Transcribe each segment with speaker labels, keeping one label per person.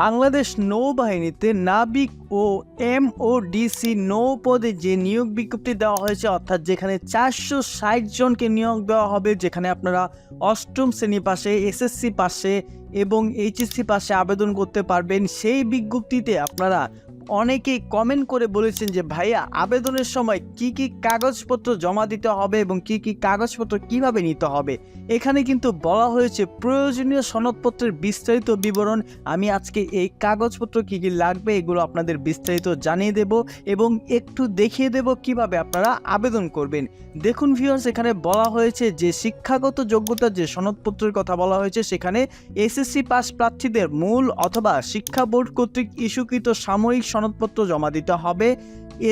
Speaker 1: বাংলাদেশ নৌবাহিনীতে নাবিক ও এমওডিসি ও ডিসি নৌ পদে যে নিয়োগ বিজ্ঞপ্তি দেওয়া হয়েছে, অর্থাৎ যেখানে চারশো ষাট জনকে নিয়োগ দেওয়া হবে, যেখানে আপনারা অষ্টম শ্রেণি পাশে, এসএসসি পাশে এবং এইচএসসি পাশে আবেদন করতে পারবেন, সেই বিজ্ঞপ্তিতে আপনারা অনেকেই কমেন্ট করে বলেছেন যে, ভাইয়া, আবেদনের সময় কি কি কাগজপত্র জমা দিতে হবে এবং কি কি কাগজপত্র কীভাবে নিতে হবে? এখানে কিন্তু বলা হয়েছে, প্রয়োজনীয় সনদপত্রের বিস্তারিত বিবরণ। আমি আজকে এই কাগজপত্র কি কি লাগবে এগুলো আপনাদের বিস্তারিত জানিয়ে দেব এবং একটু দেখিয়ে দেব কীভাবে আপনারা আবেদন করবেন। দেখুন ভিউয়ার্স এখানে বলা হয়েছে যে, শিক্ষাগত যোগ্যতার যে সনদপত্রের কথা বলা হয়েছে, সেখানে এসএসসি পাস প্রার্থীদের মূল অথবা শিক্ষা বোর্ড কর্তৃক ইস্যুকৃত সাময়িক সনদপত্র জমা দিতে হবে।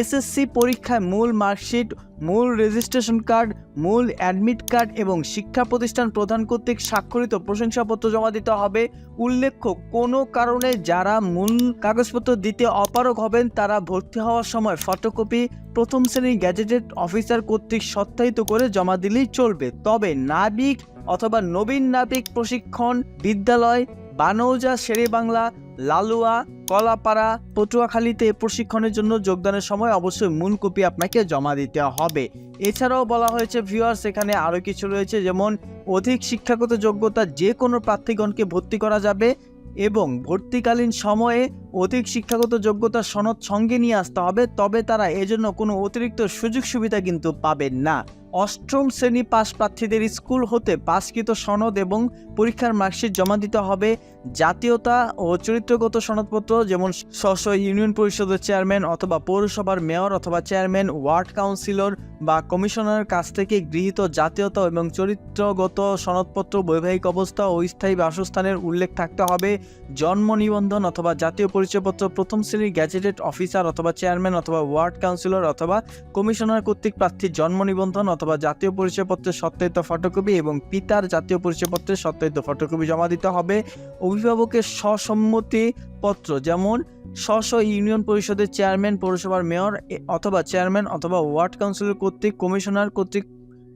Speaker 1: এসএসসি পরীক্ষায় মূল মার্কশিট, মূল রেজিস্ট্রেশন কার্ড, মূল অ্যাডমিট কার্ড এবং শিক্ষা প্রতিষ্ঠান প্রধান কর্তৃক স্বাক্ষরিত প্রশংসাপত্র জমা দিতে হবে। উল্লেখ্য, কোনো কারণে যারা মূল কাগজপত্র দিতে অপারগ হবেন, তারা ভর্তি হওয়ার সময় ফটোকপি, প্রথম শ্রেণির গ্যাজেটেড অফিসার কর্তৃক সত্যায়িত করে জমা দিলেই চলবে। তবে নাবিক অথবা নবীন নাবিক প্রশিক্ষণ, বিদ্যালয়, বানৌজা, শেরেবাংলা লালুয়া, কলাপাড়া, পটুয়াখালীতে প্রশিক্ষণের জন্য যোগদানের সময় অবশ্যই মূল কপি আপনাকে জমা দিতে হবে। এছাড়াও বলা হয়েছে ভিউয়ার্স এখানে আরও কিছু রয়েছে, যেমন অধিক শিক্ষাগত যোগ্যতা যে কোনো প্রার্থীগণকে ভর্তি করা যাবে এবং ভর্তিকালীন সময়ে অধিক শিক্ষাগত যোগ্যতা সনদ সঙ্গে নিয়ে আসতে হবে, তবে তারা এজন্য কোনো অতিরিক্ত সুযোগ সুবিধা কিন্তু পাবেন না। অষ্টম শ্রেণি পাস প্রার্থীদের স্কুল হতে পাসকৃত সনদ এবং পরীক্ষার মার্কশিট জমা দিতে হবে। জাতীয়তা ও চরিত্রগত সনদপত্র যেমন স্ব ইউনিয়ন পরিষদের চেয়ারম্যান অথবা পৌরসভার মেয়র অথবা চেয়ারম্যান, ওয়ার্ড কাউন্সিলর বা কমিশনারের কাছ থেকে গৃহীত জাতীয়তা এবং চরিত্রগত সনদপত্র, বৈবাহিক অবস্থা ও স্থায়ী বাসস্থানের উল্লেখ থাকতে হবে। জন্ম নিবন্ধন অথবা জাতীয় পরিচয়পত্র, প্রথম শ্রেণির গ্যাজেটেড অফিসার অথবা চেয়ারম্যান অথবা ওয়ার্ড কাউন্সিলর অথবা কমিশনার কর্তৃক প্রার্থীর জন্ম নিবন্ধন অথবা জাতীয় পরিচয়পত্রের সত্যায়িত ফটোকপি এবং পিতার জাতীয় পরিচয়পত্রের সত্যায়িত ফটোকপি জমা দিতে হবে। অভিভাবকের সসম্মতি পত্র যেমন স্ব ইউনিয়ন পরিষদের চেয়ারম্যান পৌরসভার মেয়র অথবা চেয়ারম্যান অথবা ওয়ার্ড কাউন্সিলর কর্তৃক কমিশনার কর্তৃক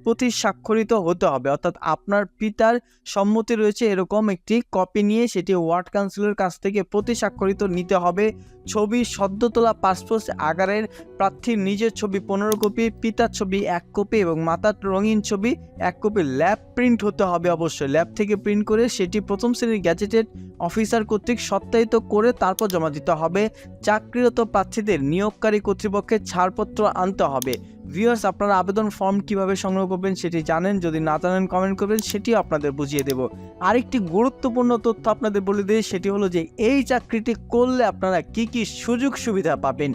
Speaker 1: প্রতি স্বাক্ষরিত হতে হবে। অর্থাৎ আপনার পিতার সম্মতি রয়েছে এরকম একটি কপি নিয়ে সেটি ওয়ার্ড কাউন্সিলের কাছ থেকে প্রতি স্বাক্ষরিত নিতে হবে। ছবি সদ্য তোলা পাসপোর্ট আগারের প্রার্থীর নিজের ছবি পনেরো কপি, পিতার ছবি এক কপি এবং মাতার রঙিন ছবি এক কপি। ল্যাব প্রিন্ট হতে হবে অবশ্যই। ল্যাব থেকে প্রিন্ট করে সেটি প্রথম শ্রেণির গ্যাজেটেড অফিসার কর্তৃক সত্যায়িত করে তারপর জমা দিতে হবে। চাকরিরত প্রার্থীদের নিয়োগকারী কর্তৃপক্ষের ছাড়পত্র আনতে হবে। ভিউয়ার্স আপনারা আবেদন ফর্ম কীভাবে সংগ্রহ করবেন সেটি জানেন। যদি না জানেন কমেন্ট করবেন, সেটিও আপনাদের বুঝিয়ে দেব। আরেকটি গুরুত্বপূর্ণ তথ্য আপনাদের বলে দিই, সেটি হলো যে এই চাকরিটি করলে আপনারা কি কি সুযোগ সুবিধা পাবেন?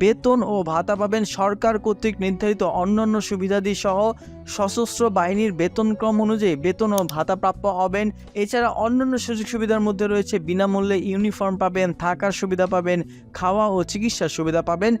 Speaker 1: বেতন ও ভাতা পাবেন সরকার কর্তৃক নির্ধারিত অন্যান্য সুবিধাদি সহ সশস্ত্র বাহিনীর বেতনক্রম অনুযায়ী বেতন ও ভাতা প্রাপ্য হবেন। এছাড়া অন্যান্য সুযোগ সুবিধার মধ্যে রয়েছে বিনামূল্যে ইউনিফর্ম পাবেন, থাকার সুবিধা পাবেন, খাওয়া ও চিকিৎসার সুবিধা পাবেন।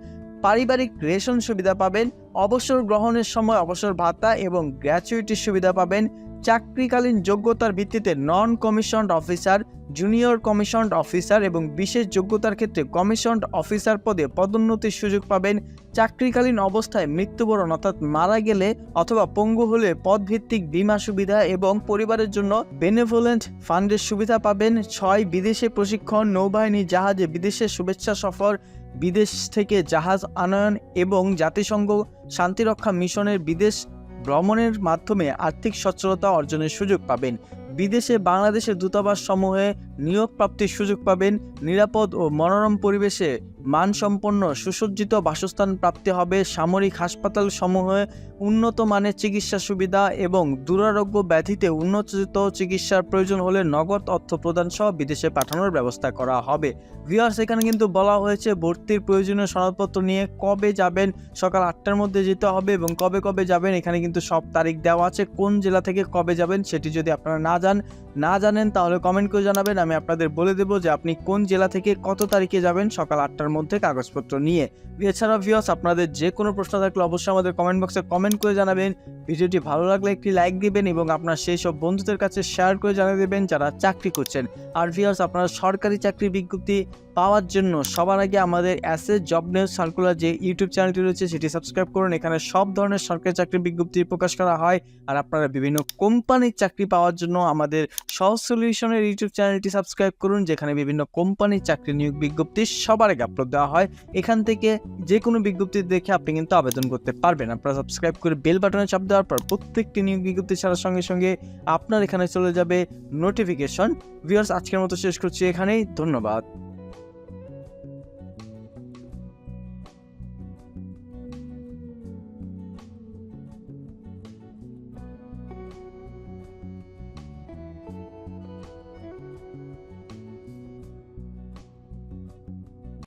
Speaker 1: পারিবারিক রেশন সুবিধা পাবেন, অবসর গ্রহণের সময় অবসর ভাতা এবং গ্র্যাচুইটির সুবিধা পাবেন, চাকরিকালীন যোগ্যতার ভিত্তিতে non commissioned officer junior commissioned officer এবং বিশেষ যোগ্যতার ক্ষেত্রে কমিশনড অফিসার পদে পদোন্নতির সুযোগ পাবেন, চাকরিকালীন অবস্থায় মৃত্যুবরণ অর্থাৎ মারা গেলে অথবা পঙ্গু হলে পদভিত্তিক বীমা সুবিধা এবং পরিবারের জন্য বেনেভোলেন্ট ফান্ডের সুবিধা পাবেন, ছয় বিদেশে প্রশিক্ষণ, নৌবাহিনী, জাহাজে বিদেশে শুভেচ্ছা সফর বিদেশ থেকে জাহাজ আনয়ন এবং জাতিসংঘ শান্তিরক্ষা মিশনের বিদেশ ভ্রমণের মাধ্যমে আর্থিক সচ্ছলতা অর্জনের সুযোগ পাবেন। বিদেশে বাংলাদেশের দূতাবাস সমূহে নিয়োগ প্রাপ্তির সুযোগ পাবেন। নিরাপদ ও মনোরম পরিবেশে মানসম্পন্ন সুসজ্জিত বাসস্থান প্রাপ্তি হবে সামরিক হাসপাতাল সমূহে উন্নত মানের চিকিৎসা সুবিধা এবং দুরারোগ্য ব্যাধিতে উন্নত চিকিৎসার প্রয়োজন হলে নগদ অর্থ প্রদান সহ বিদেশে পাঠানোর ব্যবস্থা করা হবে। ভিউয়ার্স, এখানে কিন্তু বলা হয়েছে ভর্তির প্রয়োজনীয় সনদপত্র নিয়ে কবে যাবেন? সকাল আটটার মধ্যে যেতে হবে এবং কবে কবে যাবেন? এখানে কিন্তু সব তারিখ দেওয়া আছে। কোন জেলা থেকে কবে যাবেন সেটি যদি আপনারা না যান না জানেন তাহলে কমেন্ট করে জানাবেন। আমি আপনাদের বলে দেবো যে আপনি কোন জেলা থেকে কত তারিখে যাবেন সকাল আটটার মধ্যে কাগজপত্র নিয়ে। এছাড়া ভিউয়ার্স আপনাদের যে কোনো প্রশ্ন থাকলে অবশ্যই আমাদের কমেন্ট বক্সে কমেন্ট করে জানাবেন। ভিডিওটি ভালো লাগলে একটি লাইক দিবেন এবং আপনার সেই সব বন্ধুদের কাছে শেয়ার করে জানিয়ে দেবেন যারা চাকরি করছেন। আর ভিউয়ার্স আপনারা সরকারি চাকরির বিজ্ঞপ্তি পাওয়ার জন্য সবার আগে আমাদের অ্যাসে জব নিউজ সার্কুলার যে ইউটিউব চ্যানেলটি রয়েছে, সেটি সাবস্ক্রাইব করুন। এখানে সব ধরনের সরকারি চাকরির বিজ্ঞপ্তি প্রকাশ করা হয় আর আপনারা বিভিন্ন কোম্পানির চাকরি পাওয়ার জন্য আমাদের সহজ সলিউশনের ইউটিউব চ্যানেলটি সাবস্ক্রাইব করুন, যেখানে বিভিন্ন কোম্পানির চাকরি নিয়োগ বিজ্ঞপ্তি সবার আগে আপলোড দেওয়া হয়, এখান থেকে যে কোনো বিজ্ঞপ্তি দেখে আপনি কিন্তু আবেদন করতে পারবেন। আপনারা সাবস্ক্রাইব করে বেল বাটনে চাপ দেওয়ার পর প্রত্যেকটি নিয়োগ বিজ্ঞপ্তি ছাড়ার সঙ্গে সঙ্গে আপনার এখানে চলে যাবে নোটিফিকেশন ভিউয়ার্স আজকের মতো শেষ করছি এখানেই, ধন্যবাদ।